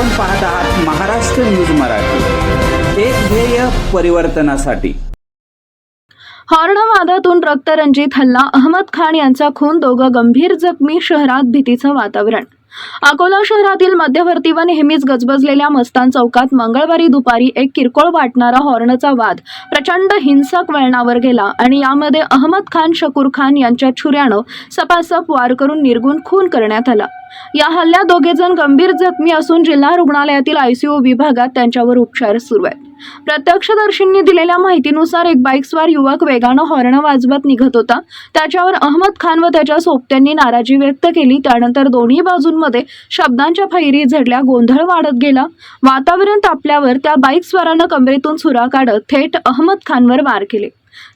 आपण पाहत आहात महाराष्ट्र न्यूज मराठी. एक ध्येय परिवर्तनासाठी. हॉर्न वादातून रक्तरंजित हल्ला अहमद खान यांचा खून दोघं गंभीर जखमी शहरात भीतीचं वातावरण. अकोला शहरातील मध्यवर्ती व नेहमीच गजबजलेल्या मस्तान चौकात मंगळवारी दुपारी एक किरकोळ वाटणारा हॉर्नचा वाद प्रचंड हिंसक वळणावर गेला आणि यामध्ये अहमद खान शकूर खान यांच्या छुऱ्यानं सपासप वार करून निर्गुण खून करण्यात आला. या हल्ल्यात दोघे जण गंभीर जखमी असून जिल्हा रुग्णालयातील आयसीयू विभागात त्यांच्यावर उपचार सुरू आहेत. प्रत्यक्षदर्शींनी दिलेल्या माहितीनुसार एक बाईकस्वार युवक वेगानं हॉर्न वाजवत निघत होता. त्याच्यावर अहमद खान व त्याच्या सोबत्यांनी नाराजी व्यक्त केली. त्यानंतर दोन्ही बाजूंमध्ये शब्दांच्या फैरी झडल्या. गोंधळ वाढत गेला. वातावरण तापल्यावर त्या बाईकस्वारानं कमरेतून सुरा काढत थेट अहमद खानवर वार केले.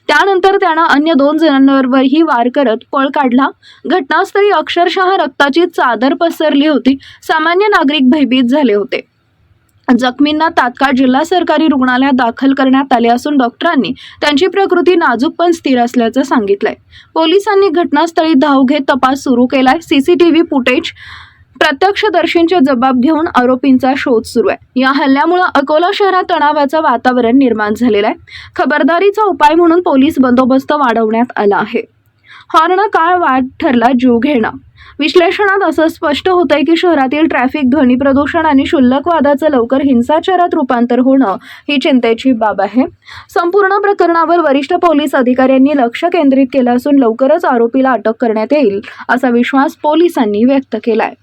त्यानंतर त्यानं अन्य दोन जणांवरही वार करत पळ काढला. घटनास्थळी अक्षरशः रक्ताची चादर पसरली होती. सामान्य नागरिक भयभीत झाले होते. जखमींना तात्काळ जिल्हा सरकारी रुग्णालयात दाखल करण्यात आले असून डॉक्टरांनी त्यांची प्रकृती नाजूक पण स्थिर असल्याचं सांगितलंय. पोलिसांनी घटनास्थळी धाव घेत तपास सुरू केलाय. सीसीटीव्ही फुटेज प्रत्यक्षदर्शींचे जबाब घेऊन आरोपींचा शोध सुरू आहे. या हल्ल्यामुळे अकोला शहरात तणावाचं वातावरण निर्माण झालेलं आहे. खबरदारीचा उपाय म्हणून पोलीस बंदोबस्त वाढवण्यात आला आहे. हॉर्न काळ वाद ठरला जीव घेणं. विश्लेषणात असं स्पष्ट होतंय की शहरातील ट्रॅफिक ध्वनी प्रदूषण आणि शुल्लक वादाचं लवकर हिंसाचारात रूपांतर होणं ही चिंतेची बाब आहे. संपूर्ण प्रकरणावर वरिष्ठ पोलीस अधिकाऱ्यांनी लक्ष केंद्रित केलं असून लवकरच आरोपीला अटक करण्यात येईल असा विश्वास पोलिसांनी व्यक्त केलाय.